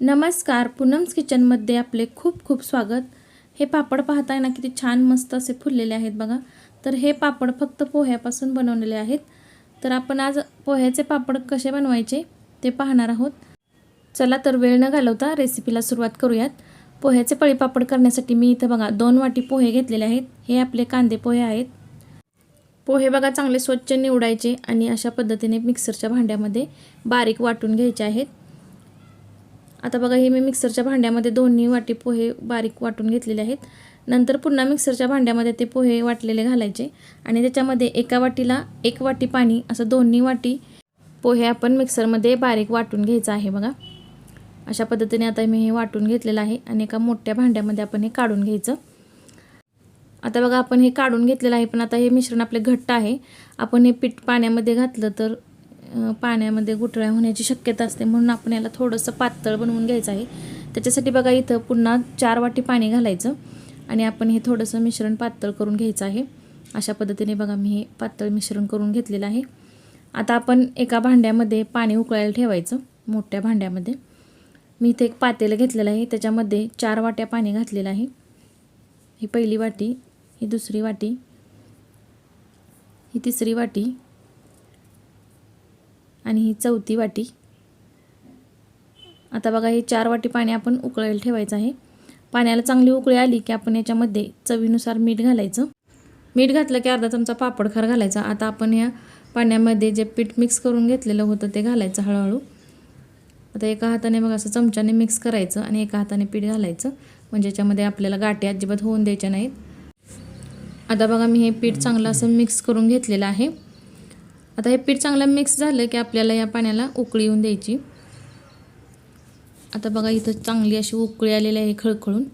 नमस्कार पूनम्स किचनमध्ये आपले खूप खूप स्वागत. हे पापड पाहताय ना किती छान मस्त असे फुललेले आहेत बघा. तर हे पापड फक्त पोह्यापासून बनवलेले आहेत. तर आपण आज पोह्याचे पापड कसे बनवायचे ते पाहणार आहोत. चला तर वेळ न घालवता रेसिपीला सुरुवात करूयात. पोह्याचे पळीपापड करण्यासाठी मी इथं बघा दोन वाटी पोहे घेतलेले आहेत. हे आपले कांदे पोहे आहेत. पोहे बघा चांगले स्वच्छ निवडायचे आणि अशा पद्धतीने मिक्सरच्या भांड्यामध्ये बारीक वाटून घ्यायचे आहेत. आता बघा हे मी मिक्सरच्या भांड्यामध्ये दोन्ही वाटी पोहे बारीक वाटून घेतलेले आहेत. नंतर पुन्हा मिक्सरच्या भांड्यामध्ये ते पोहे वाटलेले घालायचे आणि त्याच्यामध्ये एका वाटीला एक वाटी पाणी असं दोन्ही वाटी पोहे आपण मिक्सरमध्ये बारीक वाटून घ्यायचं आहे बघा. अशा पद्धतीने आता मी हे वाटून घेतलेलं आहे आणि एका मोठ्या भांड्यामध्ये आपण हे काढून घ्यायचं. आता बघा आपण हे काढून घेतलेलं आहे पण आता हे मिश्रण आपले घट्ट आहे. आपण हे पीठ पाण्यामध्ये घातलं तर पाण्यामध्ये गुठळ्या होण्याची शक्यता असते म्हणून आपण याला थोडंसं पातळ बनवून घ्यायचं आहे. त्याच्यासाठी बघा इथं पुन्हा चार वाटी पाणी घालायचं आणि आपण हे थोडंसं मिश्रण पातळ करून घ्यायचं आहे. अशा पद्धतीने बघा मी हे पातळ मिश्रण करून घेतलेलं आहे. आता आपण एका भांड्यामध्ये पाणी उकळायला ठेवायचं मोठ्या भांड्यामध्ये. मी इथे एक पातेलं घेतलेलं आहे त्याच्यामध्ये चार वाट्या पाणी घातलेलं आहे. ही पहिली वाटी ही दुसरी वाटी ही तिसरी वाटी आणि ही चौथी वाटी. आता बघा हे चार वाटी पाणी आपण उकळायला ठेवायचं आहे. पाण्याला चांगली उकळी आली की आपण याच्यामध्ये चवीनुसार मीठ घालायचं. मीठ घातलं की अर्धा चमचा पापडखार घालायचा. आता आपण या पाण्यामध्ये जे पीठ मिक्स करून घेतलेलं होतं ते घालायचं हळूहळू. आता एका हाताने मग असं चमच्याने मिक्स करायचं आणि एका हाताने पीठ घालायचं. म्हणजे याच्यामध्ये आपल्याला गाठी अजिबात होऊन द्यायच्या नाहीत. आता बघा मी हे पीठ चांगलं असं मिक्स करून घेतलेलं आहे. आता हे पीठ चांगलं मिक्स झालं की आपल्याला या पाण्याला उकळी येऊन द्यायची. आता बघा इथं चांगली अशी उकळी आलेली आहे खळखळून.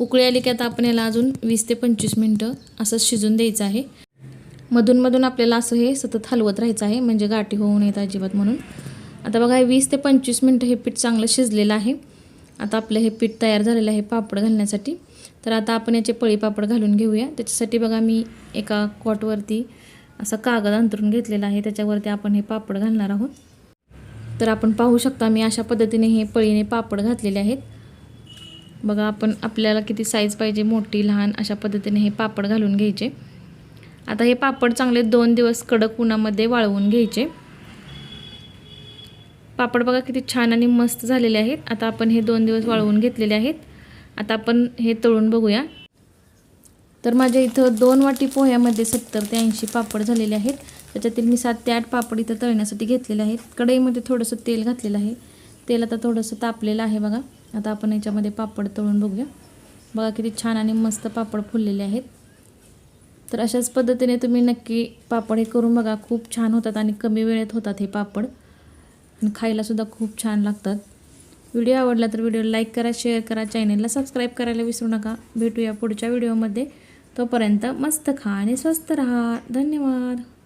उकळी आली की आता आपण याला अजून वीस ते पंचवीस मिनटं असं शिजून द्यायचं आहे. मधूनमधून आपल्याला असं हे सतत हलवत राहायचं आहे म्हणजे गाठी होऊ नयेत अजिबात म्हणून. आता बघा हे वीस ते पंचवीस मिनटं हे पीठ चांगलं शिजलेलं आहे. आता आपलं हे पीठ तयार झालेलं आहे पापड घालण्यासाठी. तर आता आपण याचे पळी पापड घालून घेऊया. त्याच्यासाठी बघा मी एका कॉटवरती असा कागद अंतरून घेतलेला आहे. त्याच्यावरती आपण हे पापड घालणार आहोत. तर आपण पाहू शकता मी अशा पद्धतीने हे पळीने पापड घातलेले आहेत. बघा आपण आपल्याला किती साईज पाहिजे मोठी लहान अशा पद्धतीने हे पापड घालून घ्यायचे. आता हे पापड चांगले दोन दिवस कडक उन्हामध्ये वाळवून घ्यायचे. पापड बघा किती छान आणि मस्त झालेले आहेत. आता आपण हे दोन दिवस वाळवून घेतलेले आहेत. आता आपण हे तळून बघूया. तर माझ्या इथं दोन वाटी पोह्यामध्ये सत्तर ते ऐंशी पापड झालेले आहेत. त्याच्यातील मी सात ते आठ पापड इथं तळण्यासाठी घेतलेले आहेत. कढईमध्ये थोडंसं तेल घातलेलं आहे. तेल आता थोडंसं तापलेलं आहे बघा. आता आपण याच्यामध्ये पापड तळून बघूया. बघा किती छान आणि मस्त पापड फुललेले आहेत. तर अशाच पद्धतीने तुम्ही नक्की पापड हे करून बघा. खूप छान होतात आणि कमी वेळेत होतात हे पापड. आणि खायलासुद्धा खूप छान लागतात. व्हिडिओ आवडला तर व्हिडिओ लाईक करा शेअर करा चॅनेलला सबस्क्राईब करायला विसरू नका. भेटूया पुढच्या व्हिडिओमध्ये. तोपर्यंत मस्त खा आणि स्वस्त राहा. धन्यवाद.